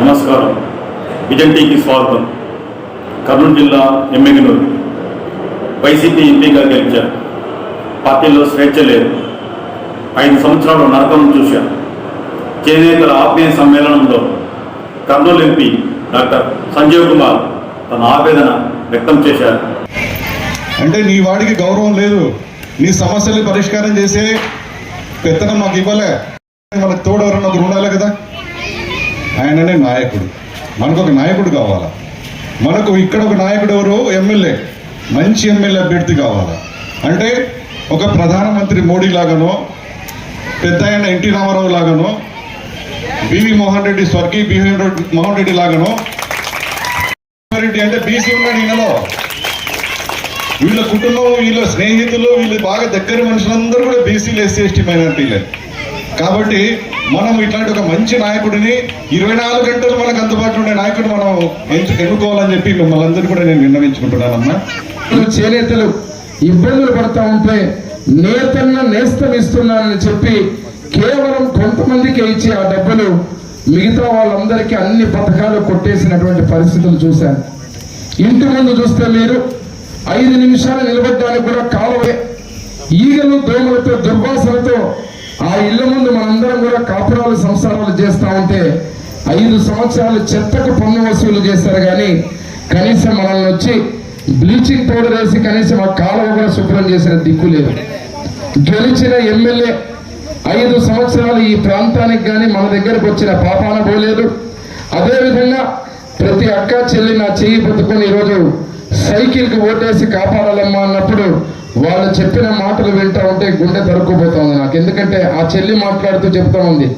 నమస్కారం. విజన్ టీకి స్వాగతం. కర్నూలు జిల్లా ఎమ్మెగనూరు వైసీపీ ఎంపీగా గెలిచారు. పార్టీలో స్వేచ్ఛ లేదు. ఐదు సంవత్సరాలు నరకం చూశాను చేనేతల ఆత్మీయ సమ్మేళనంలో కర్నూలు ఎంపీ డాక్టర్ సంజీవ్ కుమార్ తన ఆవేదన వ్యక్తం చేశారు. అంటే నీ వాడికి గౌరవం లేదు. నీ సమస్యలు పరిష్కారం చేసే పెత్తనం మాకు ఇవ్వలే. మనకు తోడు ఎవరన్నా ఉండాలి కదా. ఆయననే నాయకుడు. మనకు ఒక నాయకుడు కావాలా? మనకు ఇక్కడ ఒక నాయకుడు ఎవరు? ఎమ్మెల్యే. మంచి ఎమ్మెల్యే అభ్యర్థి కావాలా? అంటే ఒక ప్రధానమంత్రి మోడీ లాగానో పెద్ద ఆయన ఎన్టీ రామారావు లాగానో బివి మోహన్ రెడ్డి స్వర్గీయ బివి మోహన్ రెడ్డి లాగానో రెడ్డి అంటే బీసీ ఉన్నాడు ఈయనలో. వీళ్ళ కుటుంబం వీళ్ళ స్నేహితులు వీళ్ళు బాగా దగ్గర మనుషులందరూ కూడా బీసీలు ఎస్సీ ఎస్టీ మైనార్టీలే. కాబట్టి మనం ఇట్లాంటి ఒక మంచి నాయకుడిని ఇరవై నాలుగు గంటలు మనకు అందుబాటులో ఉండే నాయకుడు మనం ఎంచు ఎన్నుకోవాలని చెప్పి మిమ్మల్ని అందరినీ కూడా నేను విన్నవించుకుంటున్నానమ్మా. చేనేతలు ఇబ్బందులు పడతా ఉంటే నేతన్న నేస్తం ఇస్తున్నానని చెప్పి కేవలం కొంతమందికి ఇచ్చి ఆ డబ్బులు మిగతా వాళ్ళందరికీ అన్ని పథకాలు కొట్టేసినటువంటి పరిస్థితులు చూశాను. ఇంటి ముందు చూస్తే మీరు ఐదు నిమిషాలు నిలబెట్టడానికి కూడా కాలువే. ఈగలు దోమలతో దుర్వాసనతో ఆ ఇళ్ళ ముందు మనందరం కూడా కాపురాలు సంసారాలు చేస్తా ఉంటే ఐదు సంవత్సరాలు చెత్తకు పన్ను వసూలు చేస్తారు కానీ కనీసం మనల్ని వచ్చి బ్లీచింగ్ పౌడర్ వేసి కనీసం ఆ కాలువ కూడా శుభ్రం చేసిన దిక్కు లేదు. గెలిచిన ఎమ్మెల్యే ఐదు సంవత్సరాలు ఈ ప్రాంతానికి కానీ మన దగ్గరకు వచ్చిన పాపాన పోలేదు. అదేవిధంగా ప్రతి అక్క చెల్లి నా చెయ్యి పట్టుకొని ఈరోజు సైకిల్కి ఓటేసి కాపాడాలమ్మా అన్నప్పుడు వాళ్ళు చెప్పిన మాటలు వింటా ఉంటే గుండె తరుక్కుపోతా ఉంది నాకు. ఎందుకంటే ఆ చెల్లి మాట్లాడుతూ చెప్తా ఉంది